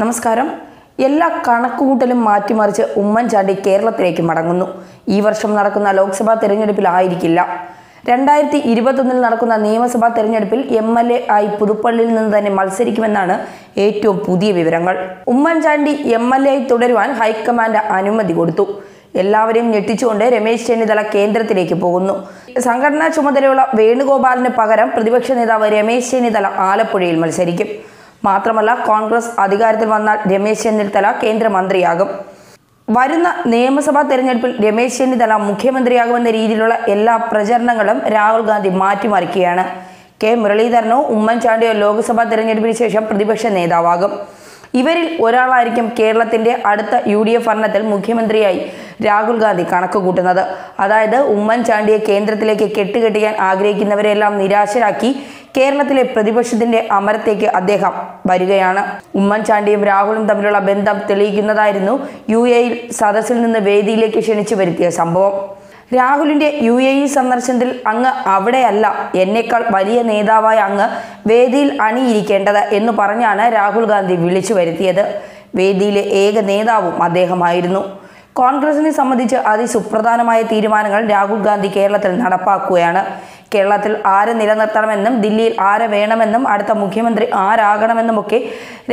നമസ്കാരം. എല്ലാ കണക്കുകൂട്ടലും മാറ്റിമറിച്ച് ഉമ്മൻചാണ്ടി കേരളത്തിലേക്ക് മടങ്ങുന്നു. ഈ വർഷം നടക്കുന്ന ലോക്സഭാ തെരഞ്ഞെടുപ്പിലായിരിക്കില്ല രണ്ടായിരത്തി ഇരുപത്തൊന്നിൽ നടക്കുന്ന നിയമസഭാ തെരഞ്ഞെടുപ്പിൽ എം എൽ എ ആയി പുതുപ്പള്ളിയിൽ നിന്ന് തന്നെ മത്സരിക്കുമെന്നാണ് ഏറ്റവും പുതിയ വിവരങ്ങൾ. ഉമ്മൻചാണ്ടി എം എൽ എ ആയി തുടരുവാൻ ഹൈക്കമാൻഡ് അനുമതി കൊടുത്തു. എല്ലാവരെയും ഞെട്ടിച്ചുകൊണ്ട് രമേശ് ചെന്നിത്തല കേന്ദ്രത്തിലേക്ക് പോകുന്നു. സംഘടനാ ചുമതലയുള്ള വേണുഗോപാലിന് പകരം പ്രതിപക്ഷ നേതാവ് രമേശ് ചെന്നിത്തല ആലപ്പുഴയിൽ മത്സരിക്കും. മാത്രമല്ല കോൺഗ്രസ് അധികാരത്തിൽ വന്നാൽ രമേശ് ചെന്നിത്തല കേന്ദ്രമന്ത്രിയാകും. വരുന്ന നിയമസഭാ തെരഞ്ഞെടുപ്പിൽ രമേശ് ചെന്നിത്തല മുഖ്യമന്ത്രിയാകുമെന്ന രീതിയിലുള്ള എല്ലാ പ്രചരണങ്ങളും രാഹുൽ ഗാന്ധി മാറ്റിമറിക്കുകയാണ്. കെ. മുരളീധരനോ ഉമ്മൻചാണ്ടിയോ ലോക്സഭാ തെരഞ്ഞെടുപ്പിന് ശേഷം പ്രതിപക്ഷ നേതാവാകും. ഇവരിൽ ഒരാളായിരിക്കും കേരളത്തിന്റെ അടുത്ത യു ഡി എഫ് ഭരണത്തിൽ മുഖ്യമന്ത്രിയായി രാഹുൽ ഗാന്ധി കണക്ക് കൂട്ടുന്നത് അതായത് ഉമ്മൻചാണ്ടിയെ കേന്ദ്രത്തിലേക്ക് കെട്ടുകെട്ടിക്കാൻ ആഗ്രഹിക്കുന്നവരെല്ലാം നിരാശരാക്കി കേരളത്തിലെ പ്രതിപക്ഷത്തിന്റെ അമരത്തേക്ക് അദ്ദേഹം വരികയാണ്. ഉമ്മൻചാണ്ടിയും രാഹുലും തമ്മിലുള്ള ബന്ധം തെളിയിക്കുന്നതായിരുന്നു യു എയിൽ സദസ്സിൽ നിന്ന് വേദിയിലേക്ക് ക്ഷണിച്ചു വരുത്തിയ സംഭവം. രാഹുലിന്റെ യു എ ഇ സന്ദർശനത്തിൽ അങ്ങ് അവിടെയല്ല എന്നേക്കാൾ വലിയ നേതാവായ അങ്ങ് വേദിയിൽ അണിയിരിക്കേണ്ടത് എന്ന് പറഞ്ഞാണ് രാഹുൽ ഗാന്ധി വിളിച്ചു വരുത്തിയത്. വേദിയിലെ ഏക നേതാവും അദ്ദേഹമായിരുന്നു. കോൺഗ്രസിനെ സംബന്ധിച്ച് അതിസുപ്രധാനമായ തീരുമാനങ്ങൾ രാഹുൽ ഗാന്ധി കേരളത്തിൽ നടപ്പാക്കുകയാണ്. കേരളത്തിൽ ആരെ നിലനിർത്തണമെന്നും ദില്ലിയിൽ ആരെ വേണമെന്നും അടുത്ത മുഖ്യമന്ത്രി ആരാകണമെന്നുമൊക്കെ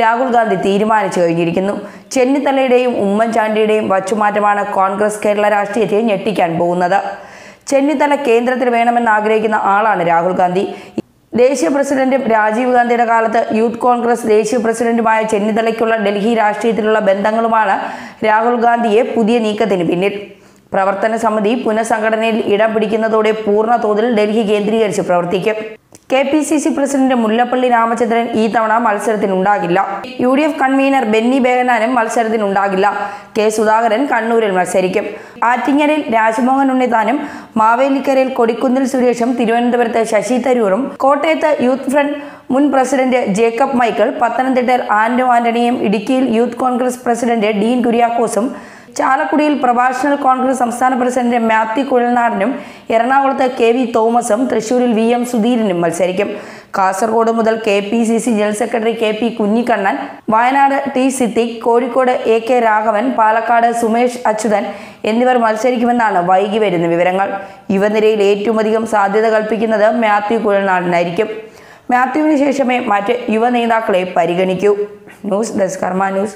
രാഹുൽ ഗാന്ധി തീരുമാനിച്ചു കഴിഞ്ഞിരിക്കുന്നു. ചെന്നിത്തലയുടെയും ഉമ്മൻചാണ്ടിയുടെയും വച്ചുമാറ്റമാണ് കോൺഗ്രസ് കേരള രാഷ്ട്രീയത്തെ ഞെട്ടിക്കാൻ പോകുന്നത്. ചെന്നിത്തല കേന്ദ്രത്തിൽ വേണമെന്ന് ആഗ്രഹിക്കുന്ന ആളാണ് രാഹുൽ ഗാന്ധി. ദേശീയ പ്രസിഡന്റും രാജീവ് ഗാന്ധിയുടെ കാലത്ത് യൂത്ത് കോൺഗ്രസ് ദേശീയ പ്രസിഡന്റുമായ ചെന്നിത്തലയ്ക്കുള്ള ഡൽഹി രാഷ്ട്രീയത്തിലുള്ള ബന്ധങ്ങളുമാണ് രാഹുൽ ഗാന്ധിയെ പുതിയ നീക്കത്തിന് പിന്നിൽ. പ്രവർത്തന സമിതി പുനഃസംഘടനയിൽ ഇടം പിടിക്കുന്നതോടെ പൂർണ തോതിൽ ഡൽഹി കേന്ദ്രീകരിച്ച് പ്രവർത്തിക്കും. K P C C president Mullappally Ramachandran ഈ തവണ മത്സരത്തിനുണ്ടാകില്ല. U D F convener Benny ബേഗനാനും മത്സരത്തിനുണ്ടാകില്ല. കെ സുധാകരൻ കണ്ണൂരിൽ മത്സരിക്കും. ആറ്റിങ്ങലിൽ രാജ്മോഹൻ ഉണ്ണിത്താനും മാവേലിക്കരയിൽ കൊടിക്കുന്നിൽ സുരേഷും തിരുവനന്തപുരത്ത് ശശി തരൂറും കോട്ടയത്ത് യൂത്ത് ഫ്രണ്ട് മുൻ പ്രസിഡന്റ് ജേക്കബ് മൈക്കിൾ പത്തനംതിട്ടയിൽ ആന്റോ ആന്റണിയും ഇടുക്കിയിൽ യൂത്ത് കോൺഗ്രസ് പ്രസിഡന്റ് ഡീൻ കുര്യാക്കോസും ചാലക്കുടിയിൽ പ്രഭാഷണൽ കോൺഗ്രസ് സംസ്ഥാന പ്രസിഡന്റ് മാത്യു കുഴൽനാടനും എറണാകുളത്ത് കെ വി തോമസും തൃശൂരിൽ വി എം സുധീരനും മത്സരിക്കും. കാസർഗോഡ് മുതൽ K P C C general secretary K P Kunhikannan Wayanad T Siddique Kozhikode A K Raghavan Palakkad Sumesh Achuthan എന്നിവർ മത്സരിക്കുമെന്നാണ് വൈകി വരുന്ന വിവരങ്ങൾ. യുവനിരയിൽ ഏറ്റവും അധികം സാധ്യത കൽപ്പിക്കുന്നത് മാത്യു കുഴൽനാടനായിരിക്കും. മാത്യുവിന് ശേഷമേ മറ്റ് യുവ നേതാക്കളെ പരിഗണിക്കൂ. News desk Karma news.